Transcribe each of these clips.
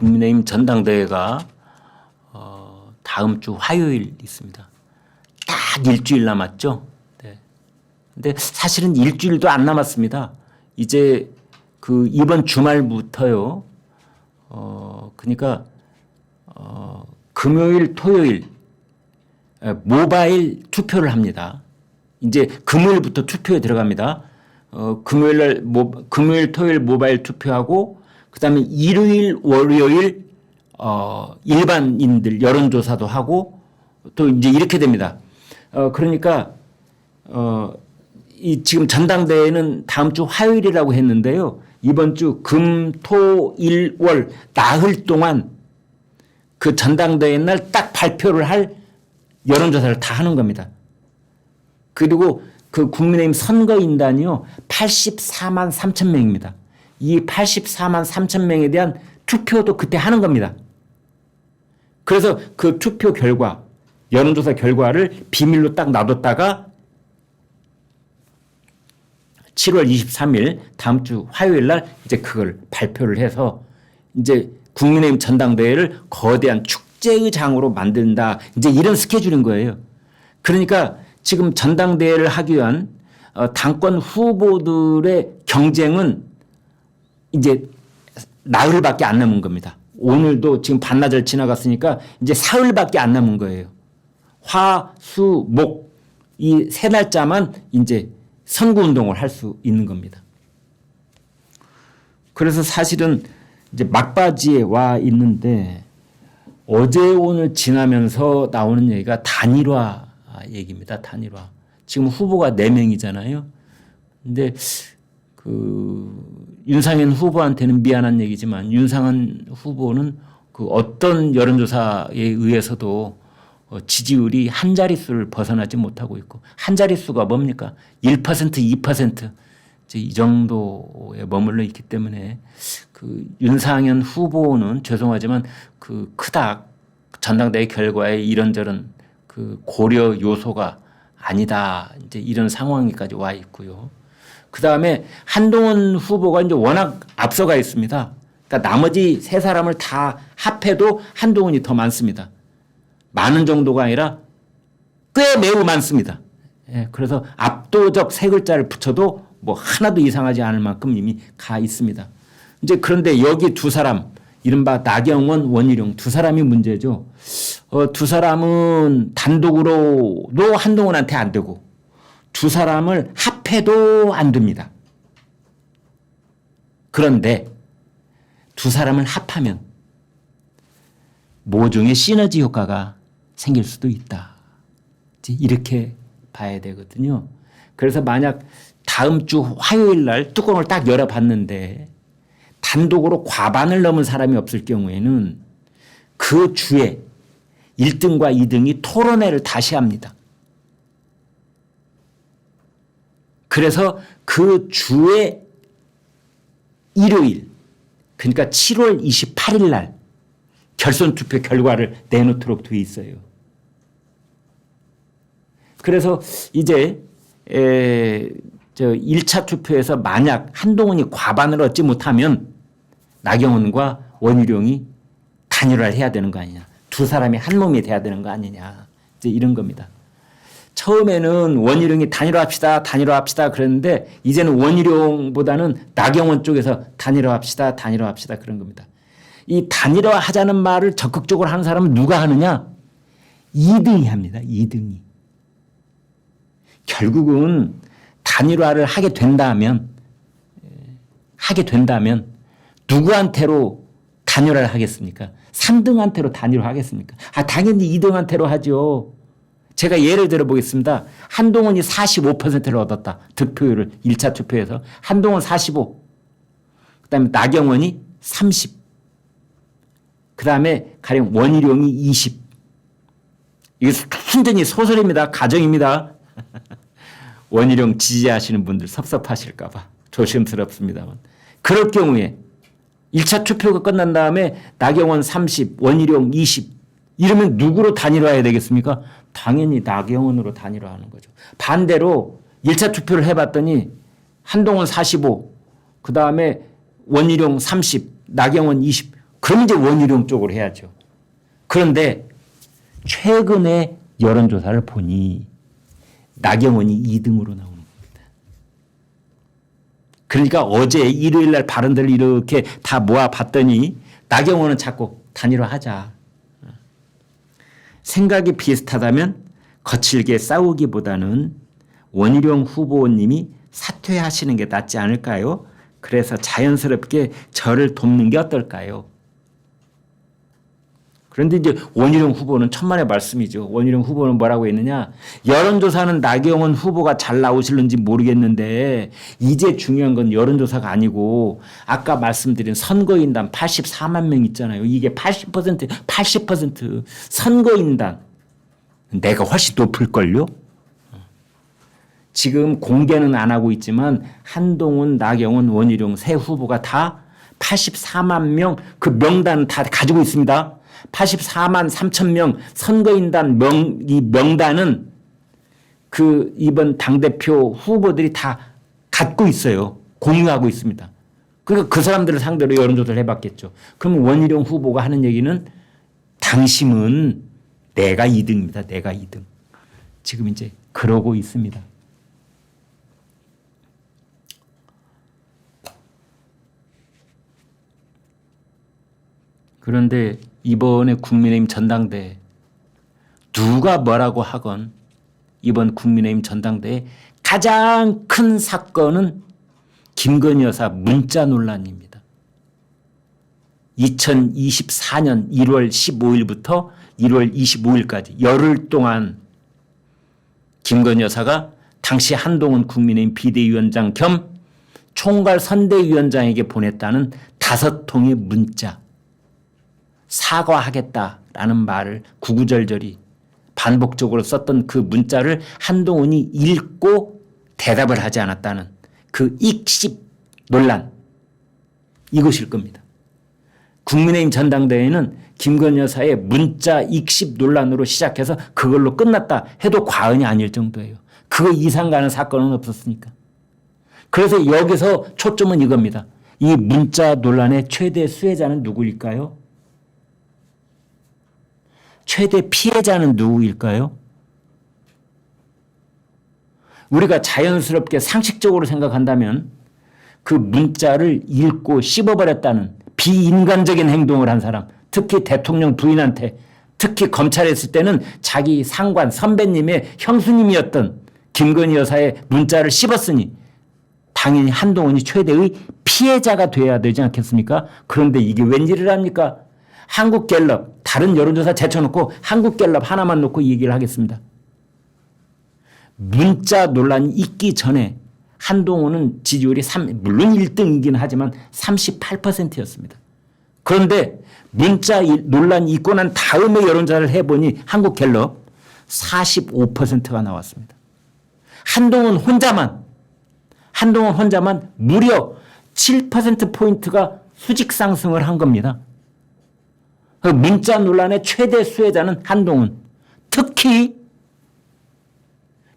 국민의힘 전당대회가 어, 다음 주 화요일 있습니다. 딱 일주일 남았죠. 네. 근데 사실은 일주일도 안 남았습니다. 이제 그 이번 주말부터요. 어 그러니까 어 금요일, 토요일 에, 모바일 투표를 합니다. 이제 금요일부터 투표에 들어갑니다. 어, 금요일 날 모, 금요일, 토요일 모바일 투표하고 그 다음에 일요일, 월요일 어, 일반인들 여론조사도 하고 또 이제 이렇게 됩니다. 어, 그러니까 어, 이 지금 전당대회는 다음 주 화요일이라고 했는데요. 이번 주 금, 토, 일, 월 나흘 동안 그 전당대회 날 딱 발표를 할 여론조사를 다 하는 겁니다. 그리고 그 국민의힘 선거인단이요. 84만 3천 명입니다. 이 84만 3천 명에 대한 투표도 그때 하는 겁니다. 그래서 그 투표 결과, 여론조사 결과를 비밀로 딱 놔뒀다가 7월 23일 다음 주 화요일 날 이제 그걸 발표를 해서 이제 국민의힘 전당대회를 거대한 축제의 장으로 만든다. 이제 이런 스케줄인 거예요. 그러니까 지금 전당대회를 하기 위한 어, 당권 후보들의 경쟁은 이제 나흘밖에 안 남은 겁니다. 오늘도 지금 반나절 지나갔으니까 이제 사흘밖에 안 남은 거예요. 화, 수, 목 이 세 날짜만 이제 선거 운동을 할 수 있는 겁니다. 그래서 사실은 이제 막바지에 와 있는데 어제 오늘 지나면서 나오는 얘기가 단일화 얘기입니다. 단일화. 지금 후보가 4명이잖아요. 근데 그 윤상현 후보한테는 미안한 얘기지만 윤상현 후보는 그 어떤 여론조사에 의해서도 어, 지지율이 한 자릿수를 벗어나지 못하고 있고 한 자릿수가 뭡니까? 1% 2% 이제 이 정도에 머물러 있기 때문에 그 윤상현 후보는 죄송하지만 그 크다 전당대회 결과에 이런저런 그 고려 요소가 아니다 이제 이런 상황까지 와 있고요. 그 다음에 한동훈 후보가 이제 워낙 앞서가 있습니다. 그러니까 나머지 세 사람을 다 합해도 한동훈이 더 많습니다. 많은 정도가 아니라 꽤 매우 많습니다. 예, 그래서 압도적 세 글자를 붙여도 뭐 하나도 이상하지 않을 만큼 이미 가 있습니다. 이제 그런데 여기 두 사람, 이른바 나경원, 원희룡 두 사람이 문제죠. 어, 두 사람은 단독으로도 한동훈한테 안 되고 두 사람을 합해도 안 됩니다. 그런데 두 사람을 합하면 모종의 시너지 효과가 생길 수도 있다. 이렇게 봐야 되거든요. 그래서 만약 다음 주 화요일 날 뚜껑을 딱 열어봤는데 단독으로 과반을 넘은 사람이 없을 경우에는 그 주에 1등과 2등이 토론회를 다시 합니다. 그래서 그 주에 일요일, 그러니까 7월 28일 날 결선 투표 결과를 내놓도록 돼 있어요. 그래서 이제 에, 저 1차 투표에서 만약 한동훈이 과반을 얻지 못하면 나경원과 원희룡이 단일화를 해야 되는 거 아니냐. 두 사람이 한 몸이 돼야 되는 거 아니냐. 이제 이런 겁니다. 처음에는 원희룡이 단일화합시다, 단일화합시다 그랬는데 이제는 원희룡보다는 나경원 쪽에서 단일화합시다, 단일화합시다 그런 겁니다. 이 단일화하자는 말을 적극적으로 하는 사람은 누가 하느냐? 2등이 합니다. 2등이. 결국은 단일화를 하게 된다면 하게 된다면 누구한테로 단일화를 하겠습니까? 3등한테로 단일화 하겠습니까? 아 당연히 2등한테로 하죠. 제가 예를 들어 보겠습니다. 한동훈이 45%를 얻었다. 득표율을 1차 투표에서 한동훈 45. 그다음에 나경원이 30. 그다음에 가령 원희룡이 20. 이게 순전히 소설입니다. 가정입니다. 원희룡 지지하시는 분들 섭섭하실까 봐 조심스럽습니다만. 그럴 경우에 1차 투표가 끝난 다음에 나경원 30, 원희룡 20 이러면 누구로 단일화해야 되겠습니까? 당연히 나경원으로 단일화하는 거죠. 반대로 1차 투표를 해봤더니 한동훈 45, 그 다음에 원희룡 30, 나경원 20 그럼 이제 원희룡 쪽으로 해야죠. 그런데 최근에 여론조사를 보니 나경원이 2등으로 나오는 겁니다. 그러니까 어제 일요일 날 발언들을 이렇게 다 모아 봤더니 나경원은 자꾸 단일화하자. 생각이 비슷하다면 거칠게 싸우기보다는 원희룡 후보님이 사퇴하시는 게 낫지 않을까요? 그래서 자연스럽게 저를 돕는 게 어떨까요? 그런데 이제 원희룡 후보는 천만의 말씀이죠. 원희룡 후보는 뭐라고 했느냐? 여론조사는 나경원 후보가 잘 나오실는지 모르겠는데 이제 중요한 건 여론조사가 아니고 아까 말씀드린 선거인단 84만 명 있잖아요. 이게 80% 80% 선거인단 내가 훨씬 높을걸요? 지금 공개는 안 하고 있지만 한동훈, 나경원, 원희룡 세 후보가 다 84만 명 그 명단 다 가지고 있습니다. 84만 3천 명 선거인단 명, 이 명단은 그 이번 당대표 후보들이 다 갖고 있어요. 공유하고 있습니다. 그러니까 그 사람들을 상대로 여론조사를 해봤겠죠. 그럼 원희룡 후보가 하는 얘기는 당신은 내가 2등입니다. 내가 2등. 지금 이제 그러고 있습니다. 그런데 이번에 국민의힘 전당대 누가 뭐라고 하건 이번 국민의힘 전당대에 가장 큰 사건은 김건희 여사 문자 논란입니다. 2024년 1월 15일부터 1월 25일까지 열흘 동안 김건희 여사가 당시 한동훈 국민의힘 비대위원장 겸 총괄 선대위원장에게 보냈다는 다섯 통의 문자. 사과하겠다라는 말을 구구절절히 반복적으로 썼던 그 문자를 한동훈이 읽고 대답을 하지 않았다는 그 익십 논란 이것일 겁니다. 국민의힘 전당대회는 김건희 여사의 문자 익십 논란으로 시작해서 그걸로 끝났다 해도 과언이 아닐 정도예요. 그 이상 가는 사건은 없었으니까. 그래서 여기서 초점은 이겁니다. 이 문자 논란의 최대 수혜자는 누구일까요? 최대 피해자는 누구일까요? 우리가 자연스럽게 상식적으로 생각한다면 그 문자를 읽고 씹어버렸다는 비인간적인 행동을 한 사람, 특히 대통령 부인한테, 특히 검찰에 있을 때는 자기 상관, 선배님의 형수님이었던 김건희 여사의 문자를 씹었으니 당연히 한동훈이 최대의 피해자가 돼야 되지 않겠습니까? 그런데 이게 웬일을 합니까? 한국갤럽 다른 여론조사 제쳐놓고 한국갤럽 하나만 놓고 얘기를 하겠습니다. 문자 논란이 있기 전에 한동훈은 지지율이 3, 물론 1등이긴 하지만 38%였습니다. 그런데 문자 논란이 있고 난 다음에 여론조사를 해보니 한국갤럽 45%가 나왔습니다. 한동훈 혼자만 한동훈 혼자만 무려 7%포인트가 수직 상승을 한 겁니다. 그 문자 논란의 최대 수혜자는 한동훈. 특히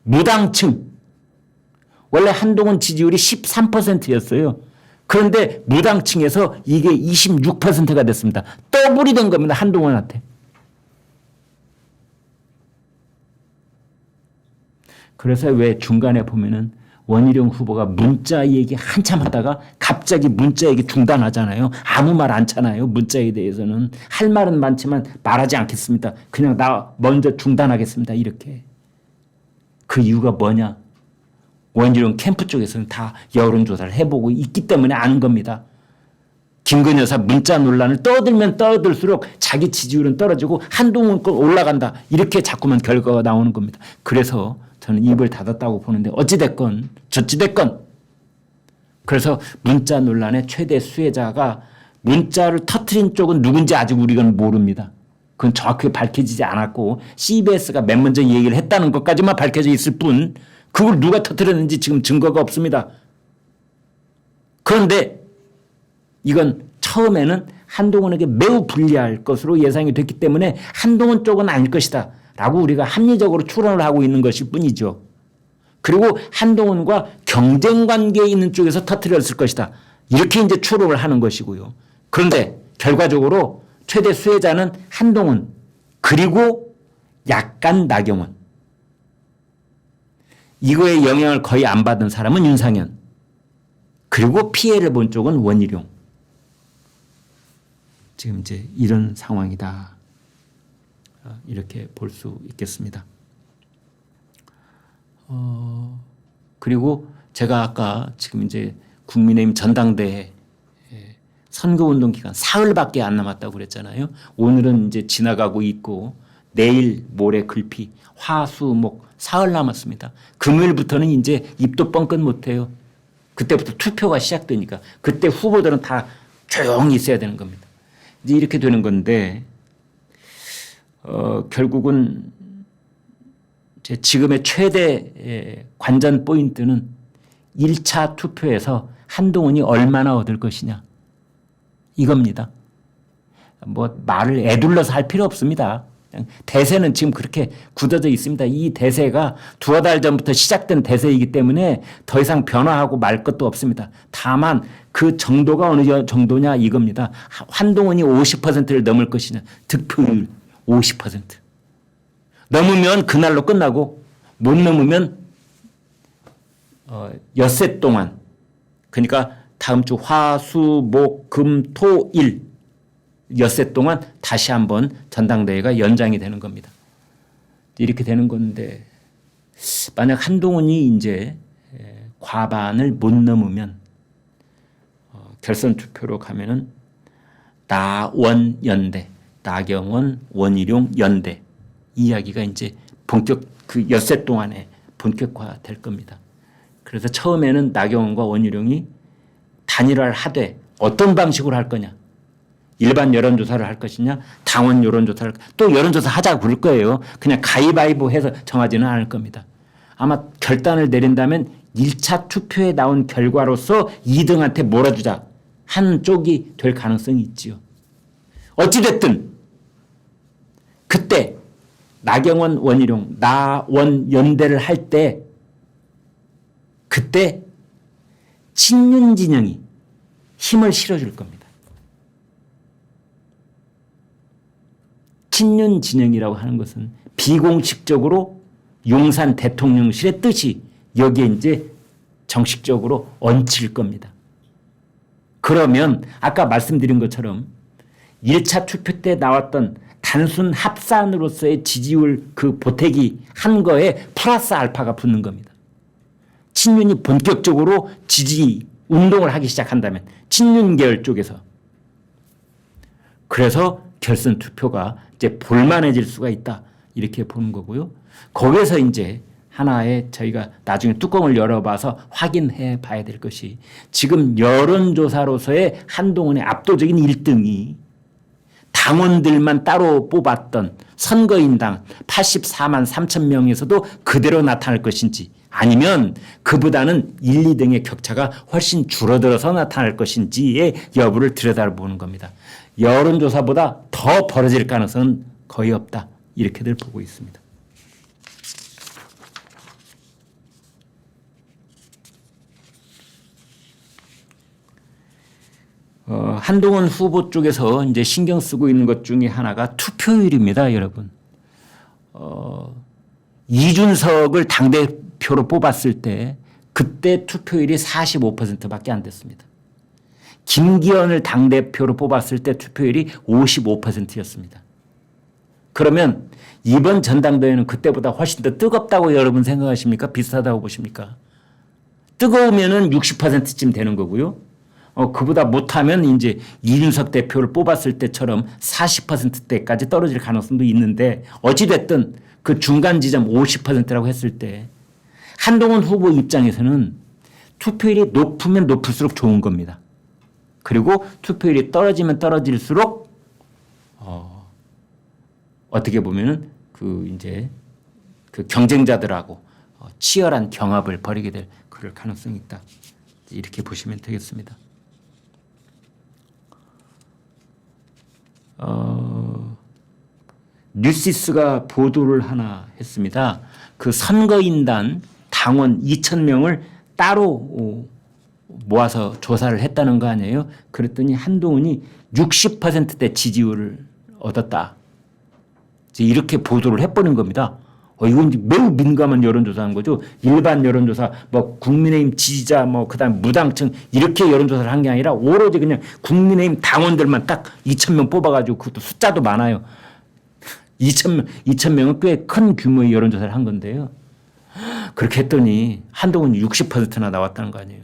무당층. 원래 한동훈 지지율이 13%였어요. 그런데 무당층에서 이게 26%가 됐습니다. 더블이 된 겁니다. 한동훈한테. 그래서 왜 중간에 보면은 원희룡 후보가 문자 얘기 한참 하다가 갑자기 문자 얘기 중단하잖아요. 아무 말 않잖아요. 문자에 대해서는 할 말은 많지만 말하지 않겠습니다. 그냥 나 먼저 중단하겠습니다. 이렇게. 그 이유가 뭐냐? 원희룡 캠프 쪽에서는 다 여론조사를 해보고 있기 때문에 아는 겁니다. 김건희 여사 문자 논란을 떠들면 떠들수록 자기 지지율은 떨어지고 한동훈 거 올라간다. 이렇게 자꾸만 결과가 나오는 겁니다. 그래서 저는 입을 닫았다고 보는데 어찌됐건 저찌됐건 그래서 문자 논란의 최대 수혜자가 문자를 터트린 쪽은 누군지 아직 우리가 모릅니다. 그건 정확히 밝혀지지 않았고 CBS가 맨 먼저 얘기를 했다는 것까지만 밝혀져 있을 뿐 그걸 누가 터트렸는지 지금 증거가 없습니다. 그런데 이건 처음에는 한동훈에게 매우 불리할 것으로 예상이 됐기 때문에 한동훈 쪽은 아닐 것이다. 라고 우리가 합리적으로 추론을 하고 있는 것일 뿐이죠. 그리고 한동훈과 경쟁 관계에 있는 쪽에서 터트렸을 것이다. 이렇게 이제 추론을 하는 것이고요. 그런데 결과적으로 최대 수혜자는 한동훈 그리고 약간 나경원. 이거에 영향을 거의 안 받은 사람은 윤상현. 그리고 피해를 본 쪽은 원희룡. 지금 이제 이런 상황이다. 어, 이렇게 볼 수 있겠습니다. 어, 그리고 제가 아까 지금 이제 국민의힘 전당대회 예, 선거운동 기간 사흘밖에 안 남았다고 그랬잖아요. 오늘은 이제 지나가고 있고 내일 모레 글피 화수목 사흘 남았습니다. 금요일부터는 이제 입도 뻥끗 못해요. 그때부터 투표가 시작되니까 그때 후보들은 다 조용히 있어야 되는 겁니다. 이렇게 되는 건데 어, 결국은 제 지금의 최대 예, 관전 포인트는 1차 투표에서 한동훈이 얼마나 얻을 것이냐 이겁니다. 뭐 말을 애둘러서 할 필요 없습니다. 대세는 지금 그렇게 굳어져 있습니다. 이 대세가 두어 달 전부터 시작된 대세이기 때문에 더 이상 변화하고 말 것도 없습니다. 다만 그 정도가 어느 정도냐 이겁니다. 한동훈이 50%를 넘을 것이냐 득표율 50% 넘으면 그날로 끝나고 못 넘으면 어, 엿새 동안 그러니까 다음 주 화, 수, 목, 금, 토, 일 엿새 동안 다시 한번 전당대회가 연장이 되는 겁니다. 이렇게 되는 건데 만약 한동훈이 이제 과반을 못 넘으면 어, 결선 투표로 가면은 나원 연대, 나경원, 원희룡 연대 이야기가 이제 본격 그 엿새 동안에 본격화 될 겁니다. 그래서 처음에는 나경원과 원희룡이 단일화를 하되 어떤 방식으로 할 거냐. 일반 여론조사를 할 것이냐, 당원 여론조사를 또 여론조사 하자고 그럴 거예요. 그냥 가위바위보 해서 정하지는 않을 겁니다. 아마 결단을 내린다면 1차 투표에 나온 결과로서 2등한테 몰아주자 하는 쪽이 될 가능성이 있지요. 어찌됐든 그때 나경원 원희룡 나원 연대를 할 때 그때 친윤 진영이 힘을 실어줄 겁니다. 친윤 진영이라고 하는 것은 비공식적으로 용산 대통령실의 뜻이 여기에 이제 정식적으로 얹힐 겁니다. 그러면 아까 말씀드린 것처럼 1차 투표 때 나왔던 단순 합산으로서의 지지율 그 보태기 한 거에 플러스 알파가 붙는 겁니다. 친윤이 본격적으로 지지 운동을 하기 시작한다면 친윤 계열 쪽에서 그래서 결선 투표가 이제 볼만해질 수가 있다 이렇게 보는 거고요. 거기에서 이제 하나의 저희가 나중에 뚜껑을 열어봐서 확인해 봐야 될 것이 지금 여론조사로서의 한동훈의 압도적인 1등이 당원들만 따로 뽑았던 선거인당 84만 3천 명에서도 그대로 나타날 것인지 아니면 그보다는 1, 2등의 격차가 훨씬 줄어들어서 나타날 것인지의 여부를 들여다보는 겁니다. 여론조사보다 더 벌어질 가능성은 거의 없다. 이렇게들 보고 있습니다. 어, 한동훈 후보 쪽에서 이제 신경 쓰고 있는 것 중에 하나가 투표율입니다, 여러분. 어, 이준석을 당대표로 뽑았을 때 그때 투표율이 45%밖에 안 됐습니다. 김기현을 당대표로 뽑았을 때 투표율이 55%였습니다. 그러면 이번 전당대회는 그때보다 훨씬 더 뜨겁다고 여러분 생각하십니까? 비슷하다고 보십니까? 뜨거우면은 60%쯤 되는 거고요. 어, 그보다 못하면 이제 이준석 대표를 뽑았을 때처럼 40%대까지 떨어질 가능성도 있는데 어찌됐든 그 중간 지점 50%라고 했을 때 한동훈 후보 입장에서는 투표율이 높으면 높을수록 좋은 겁니다. 그리고 투표율이 떨어지면 떨어질수록 어, 어떻게 보면은 그 이제 그 경쟁자들하고 어, 치열한 경합을 벌이게 될 그럴 가능성이 있다. 이렇게 보시면 되겠습니다. 어, 뉴시스가 보도를 하나 했습니다. 그 선거인단 당원 2천 명을 따로 모아서 조사를 했다는 거 아니에요? 그랬더니 한동훈이 60%대 지지율을 얻었다. 이렇게 보도를 해버린 겁니다. 어, 이건 매우 민감한 여론조사한 거죠. 일반 여론조사, 뭐 국민의힘 지지자, 뭐 그다음 무당층 이렇게 여론조사를 한 게 아니라 오로지 그냥 국민의힘 당원들만 딱 2천 명 뽑아가지고 그것도 숫자도 많아요. 2천 명, 2천 명은 꽤 큰 규모의 여론조사를 한 건데요. 그렇게 했더니 한동훈이 60%나 나왔다는 거 아니에요.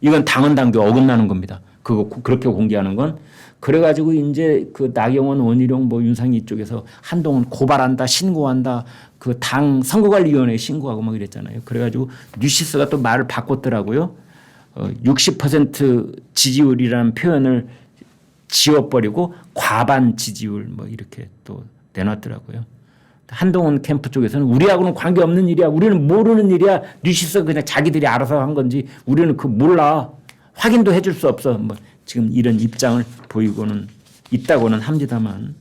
이건 당헌 당규 어긋나는 겁니다. 그거 고- 그렇게 공개하는 건 그래가지고 이제 그 나경원 원희룡 뭐 윤상희 쪽에서 한동훈 고발한다 신고한다 그 당 선거관리위원회에 신고하고 막 이랬잖아요. 그래가지고 뉴시스가 또 말을 바꿨더라고요. 어, 60% 지지율이라는 표현을 지워버리고 과반 지지율 뭐 이렇게 또 내놨더라고요. 한동훈 캠프 쪽에서는 우리하고는 관계 없는 일이야. 우리는 모르는 일이야. 뉴시스 그냥 자기들이 알아서 한 건지 우리는 그 몰라. 확인도 해줄 수 없어. 뭐 지금 이런 입장을 보이고는 있다고는 합니다만